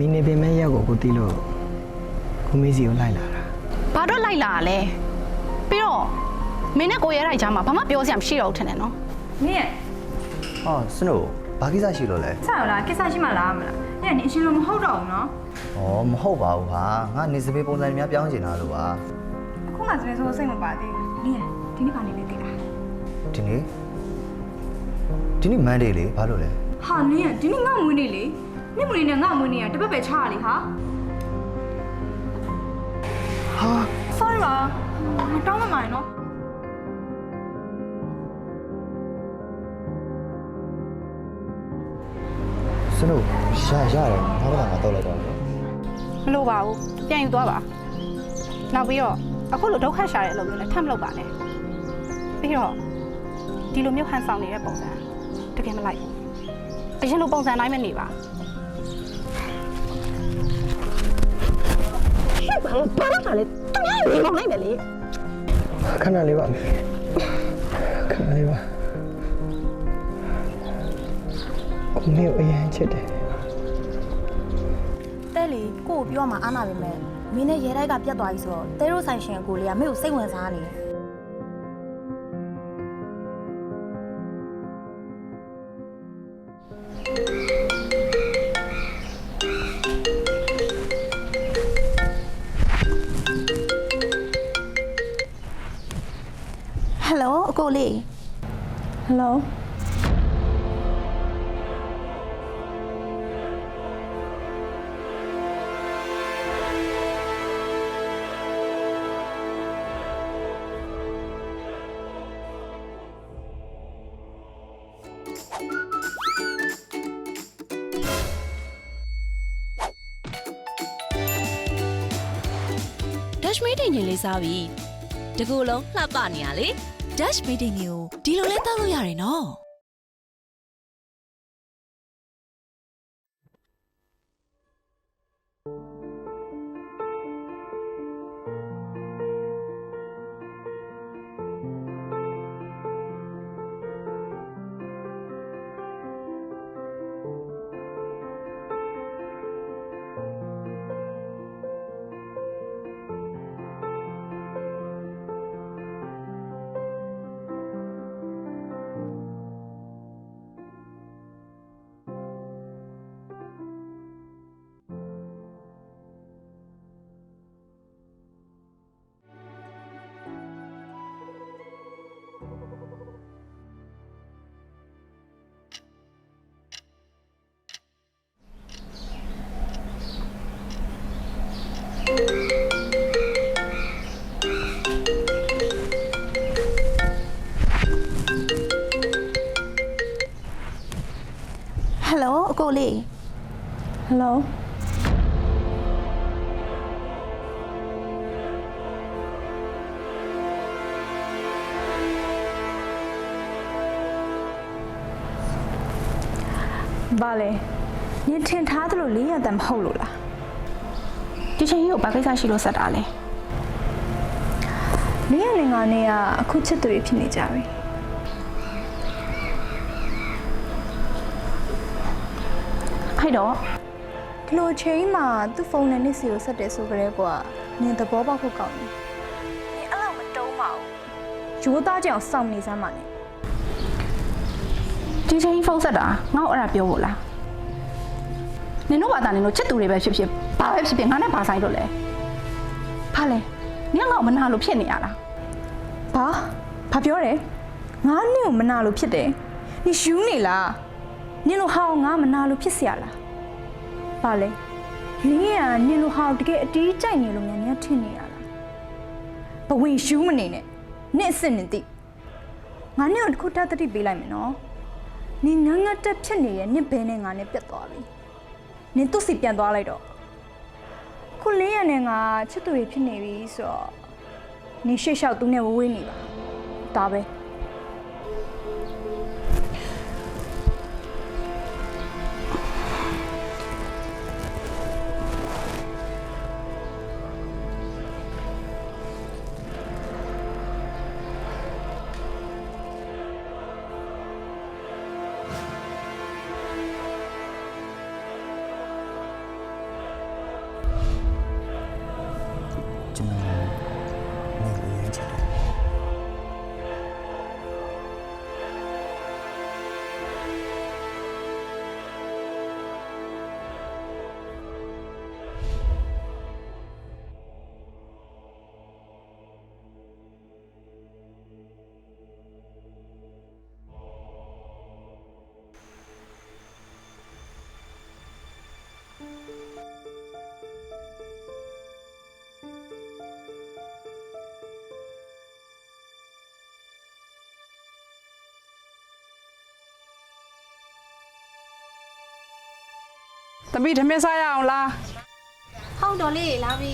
မင်းနေပင်မဲ့ရက်ကိုကိုတီးလို့ကိုမေးစီကိုလိုက်လာတာဘာတော့လိုက်လာရလဲပြီးတော့မင်းနဲ့ကိုရဲလိုက်ကြမှာဘာမှပြောစရာမရှိတော့ဘူးထင်တယ်နော်နင်ရဲ့ဟောစနို့ဘာကိစ္စရှိလို့လဲဆက်ရလားကိစ္စရှိမှလားမလားနင်ကနင်အရှင်လိုမဟုတ်တော့ဘူးနော်ဩမဟုတ်ပါဘူးဟာငါနေစပေးပုံစံများပြောင်းချင်တာလို့ပါအခုမှစပယ်ဆိုစိတ်မပါသေးဘူးနင်ဒီနေ့ကနေလေတိတ်လားဒီနေ့ဒီနေ့မန်ဒေးလေဘာလို့လဲဟာနင်ကဒီနေ့ငါမွေးနေလေ နင်မွေးနေငါမွေးနေရတပတ်ပဲချရလေဟာဟာ sorry ပါမတောင်းမမိုင်နော်စနို့ရရတယ်ငါဘာငါတော့လိုက်တော့နော်မလိုပါဘူးပြန်ယူသွားပါနောက်ပြီးတော့အခုလိုဒုက္ခရှာတဲ့အလုပ်မျိုးလည်းထပ်မလုပ်ပါနဲ့ပြီးတော့ဒီလိုမျိုးဟန်ဆောင်နေတဲ့ပုံစံတကယ်မလိုက်ဘူးအရင်လိုပုံစံတိုင်းပဲနေပါရှ ပါဘာလို့လဲသူများရေမောင်းလိုက်မယ်လေခဏလေးပါမေခဏလေးပါကိုမေကိုအရင်ချစ်တယ်တဲလေကို့ကိုပြောမှအားနာပဲမဲ့မင်းနဲ့ရဲတိုက်ကပြတ်သွားပြီဆိုတော့တဲရိုးဆိုင်ရှင်အကိုလေးကမင်းကိုစိတ်ဝင်စားနေတယ် ကိုလေးဟယ်လိုဒက်ရှ်မေးတင်ရင်လေးစားပြီတကူလုံးလှပနေရလေ Dash meeting ကိုဒီလိုလဲတောက်လို့ရတယ်နော် လဲနင်ထင်ထားသလိုလေးရတမ်းမဟုတ်လို့လားဒီချိန်ကြီးကိုဘာကိစ္စရှိလို့ဆက်တာလဲနင်ရနေငါနေကအခုချစ်သူတွေဖြစ်နေကြပြီအဲ့တော့ဒီလိုချိန်မှာသူ့ဖုန်းနဲ့နစ်စီကိုဆက်တယ်ဆိုကြတဲ့ကွာနင်သဘောပေါက်ဖို့ကောင်းတယ်နင်အဲ့လောက်မတုံးပါဘူးရိုးသားကြအောင်စောင့်နေစမ်းပါနဲ့ဒီချိန်ကြီးဖုန်းဆက်တာငါ့ကိုအဲ့ဒါပြောဖို့လား နင်တို့ဘာသာနင်တို့ချစ်သူတွေပဲဖြစ်ဖြစ်ဘာပဲဖြစ်ဖြစ်ငါနဲ့ဘာဆိုင်လို့လဲဘာလဲနင်ကငါ့ကိုမနာလို့ဖြစ်နေရလား ဘာဘာပြောတယ်ငါနင့်ကိုမနာလို့ဖြစ်တယ်နင်ယူနေလားနင်လိုဟောင်းငါမနာလို့ဖြစ်เสียလားဘာလဲနင်ကနင်လိုဟောင်းတကယ်အတီးကြိုက်နေလို့များများထင်နေရလားဘဝင်ယူမနေနဲ့နင့်အစ်စ်နင်သိငါနင့်ကိုတစ်ခုတတ်တတိပေးလိုက်မယ်နော်နင်ငန်းငတ်တက်ဖြစ်နေရဲ့နင့်ဘဲနဲ့ငါနဲ့ပြတ်သွားပြီ နင်သူ့စီပြန်သွားလိုက်တော့ခုလေးရနဲ့ငါချစ်သူတွေဖြစ်နေပြီဆိုတော့နေရှေ့လျှောက်သူနဲ့ဝဝေးနေပါဒါပဲ သမီးဓမင်းစားရအောင်လားဟုတ်တော်လေးလာပြီ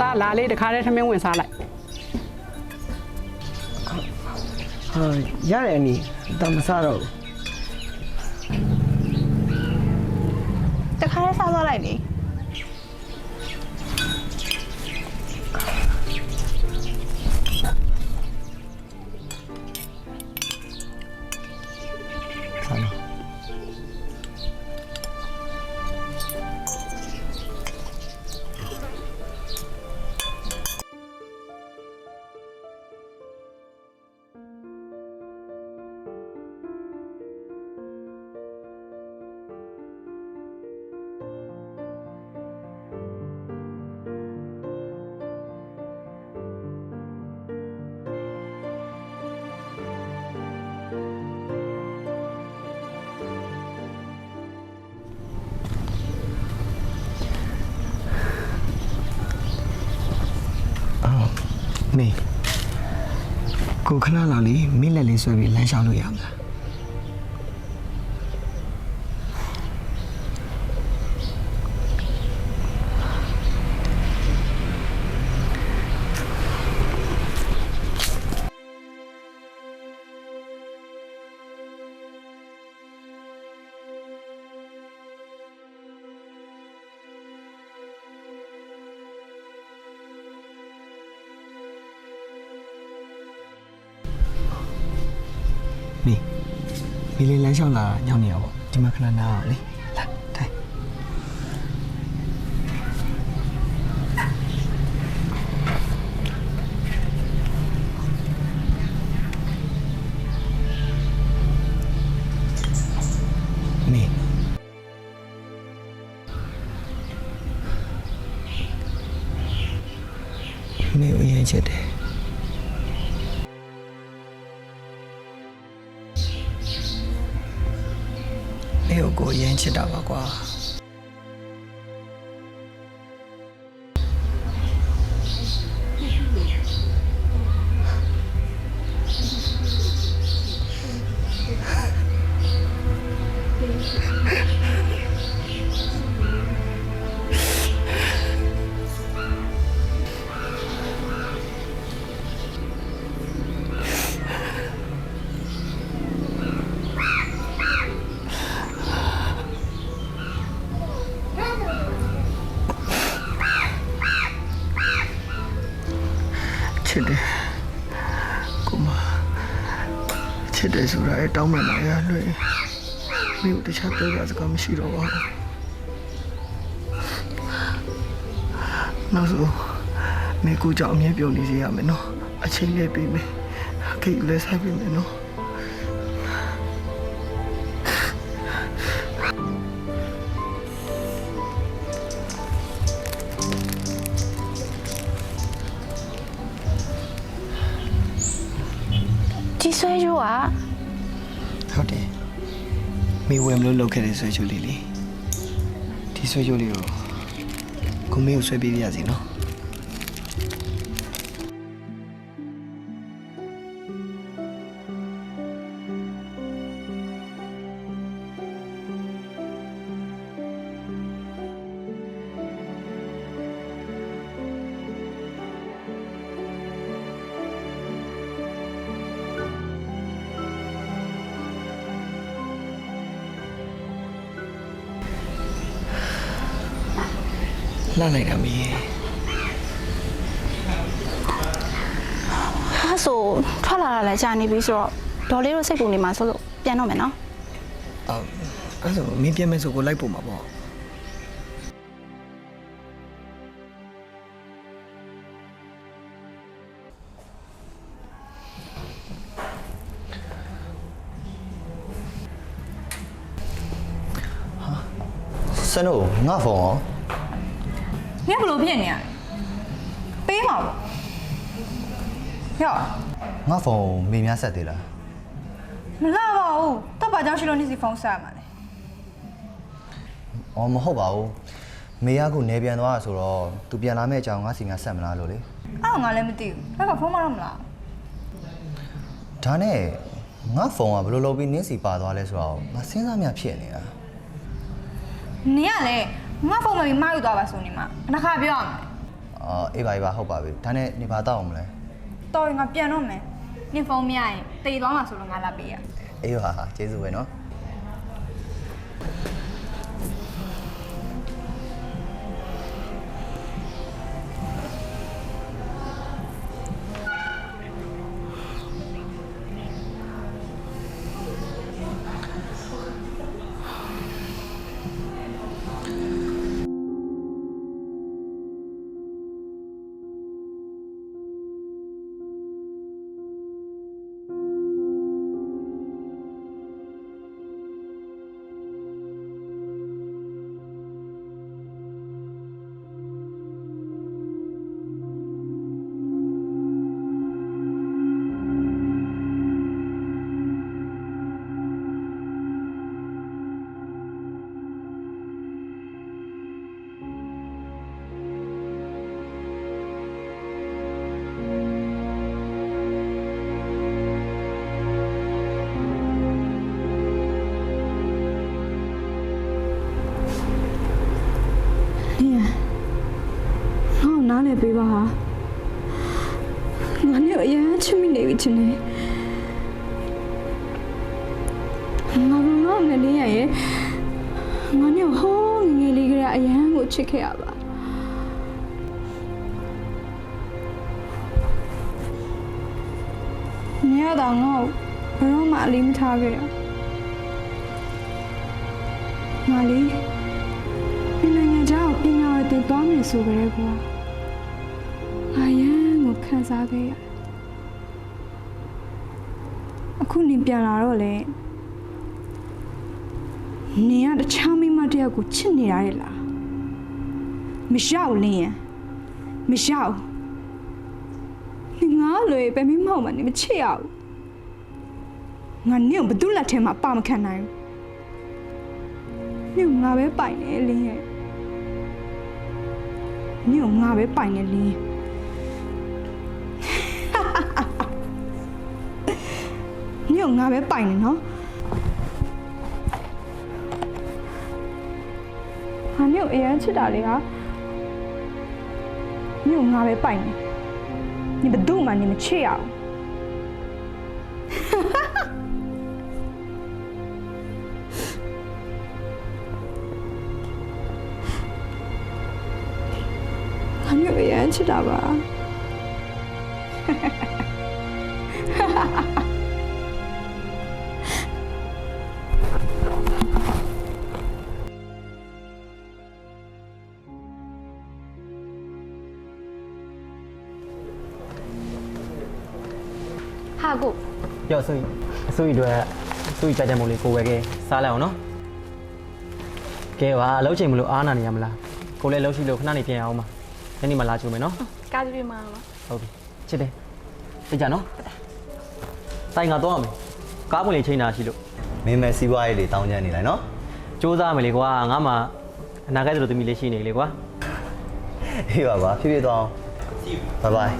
သားလာလေးတခါတည်းထမင်းဝင်စားလိုက်ဟာရတယ်အနီတမစားတော့ဘူး တခါတည်းစားသွားလိုက်လေ မေကိုခဏလာလေးမင်းလက်လေးဆွဲပြီးလမ်းလျှောက်လို့ရမလား မီလေးလမ်းလျှောက်လာညောင်းနေရပေါ့ဒီမှာခဏနားအောင်လေ ကိုကိုရမ်း ချစ်တယ်ဆိုတာအဲတောင်းမှန်လာရလွယ်မင်းတို့တခြားပြောတာစကားမရှိတော့ပါဘူးနောက်ဆိုမင်းကိုကြောင့်အမြဲပြုံနေစေရမယ်နော်အချိန်လေးပေးမယ်ခိတ်လည်းဆိုင်ပေးမယ်နော် ကြီးဆွဲရိုးကဟုတ်တယ်မိဝယ်မလို့လုပ်ခဲ့တဲ့ဆွဲချိုးလေးလေဒီဆွဲချိုးလေးကိုကိုမင်းကိုဆွဲပေးပြရစီနော် လှလိုက်တာမီးဟာဆိုထွက်လာတာလည်းကြာနေပြီဆိုတော့ဒေါ်လေးတို့စိတ်ပူနေမှာဆိုလို့ပြန်တော့မယ်နော်အော်အဲ့ဒါဆိုမင်းပြန်မယ်ဆိုကိုလိုက်ပို့မှာပေါ့စနို့ငါဖုန်းရော နင်ဘလို့ဖြစ်နေရလဲပေးမှာပေါ့ရောငါဖုန်းမေများဆက်သေးလားမလာပါဘူးတော့ဘာကြောင့်ရှိလို့နေစီဖုန်းဆက်ရမှာလဲအော်မဟုတ်ပါဘူးမေကခုနေပြန်သွားတာဆိုတော့သူပြန်လာမယ့်အကြောင်းငါစီများဆက်မလားလို့လေအဲ့တော့ငါလည်းမသိဘူးအဲ့ကဖုန်းမတော့မလားဒါနဲ့ငါဖုန်းကဘယ်လိုလုပ်ပြီးနင်းစီပါသွားလဲဆိုတော့ငါစဉ်းစားမြဖြစ်နေတာနင်ကလည်း ငါဖုန်းမပြီးမယူသွားပါဆိုနေမှာတစ်ခါပြောရမယ်အော်အေးပါအေးပါဟုတ်ပါပြီဒါနဲ့နေပါတော့အောင်မလဲတော်ရင်ငါပြန်တော့မယ်နင်ဖုန်းမရရင်တေသွားမှာဆိုလို့ငါလာပေးရအေးပါဟာကျေးဇူးပဲနော် နားလည်းပေးပါဟာငါညအရင်ချစ်မိနေပြီချင်းနေငါဘယ်တော့မှလည်းရရဲ့ငါညဟောငယ်ငယ်လေးကလေးအရန်ကိုချစ်ခဲ့ရပါညတော့ငါ့ကိုဘယ်တော့မှအလေးမထားခဲ့ရငါလေးဒီနိုင်ငံခြားကိုပညာရည်တင်သွားမယ်ဆိုကြတဲ့ကွာငါရမ်းကိုခံ စားခဲ့ရတယ်အခုနင်ပြန်လာတော့လေနင်ကတခြားမိန်းမတစ်ယောက်ကိုချစ်နေရတယ်လားမရှောက်လင်းရန်မရှောက်နင်ငါလွယ်ပဲမိန်းမဟုတ်မှနင်မချစ်ရဘူးငါနင့်ကိုဘယ်သူလက်ထဲမှာပါမခံနိုင်ဘူးနင့်ကိုငါပဲပိုင်နေလင်းရဲ့နင့်ကိုငါပဲပိုင်နေလင်းန ကိုငါပဲပိုင်နေနော်ဟာနင့်ကိုအရင်ချစ်တာလေဟာနင့်ကိုငါပဲပိုင်နေနင်ဘယ်သူမှနင်မချစ်ရအောင်ဟာနင့်ကိုအရင်ချစ်တာပါ ပြောအစိုးရအစိုးရအတွက်အစိုးရကြကြမို့လေးကိုဝယ်ခဲ့စားလိုက်အောင်နော်ကဲပါအလုပ်ချိန်မလို့အားနာနေရမလားကိုလည်းလှုပ်ရှိလို့ခဏနေပြန်အောင်ပါညနေမှလာကြုံမယ်နော်ကားကြီးပြမှာပါဟုတ်ပြီချစ်တယ်သိကြနော်တိုင်ကတော့မယ်ကားပွင့်လေးချိန်တာရှိလို့မင်းမဲစီးပွားရေးလေးတောင်းကျမ်းနေလိုက်နော်စူးစမ်းမယ်လေကွာငါမှအနာဂတ်တို့သမီးလေးရှိနေလေကွာအေးပါပါဖြည်းဖြည်းသွားအောင်ဘိုင်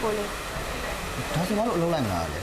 ကိုလေးဒါဆိုမလို့အလုပ်လိုက်မှာလေ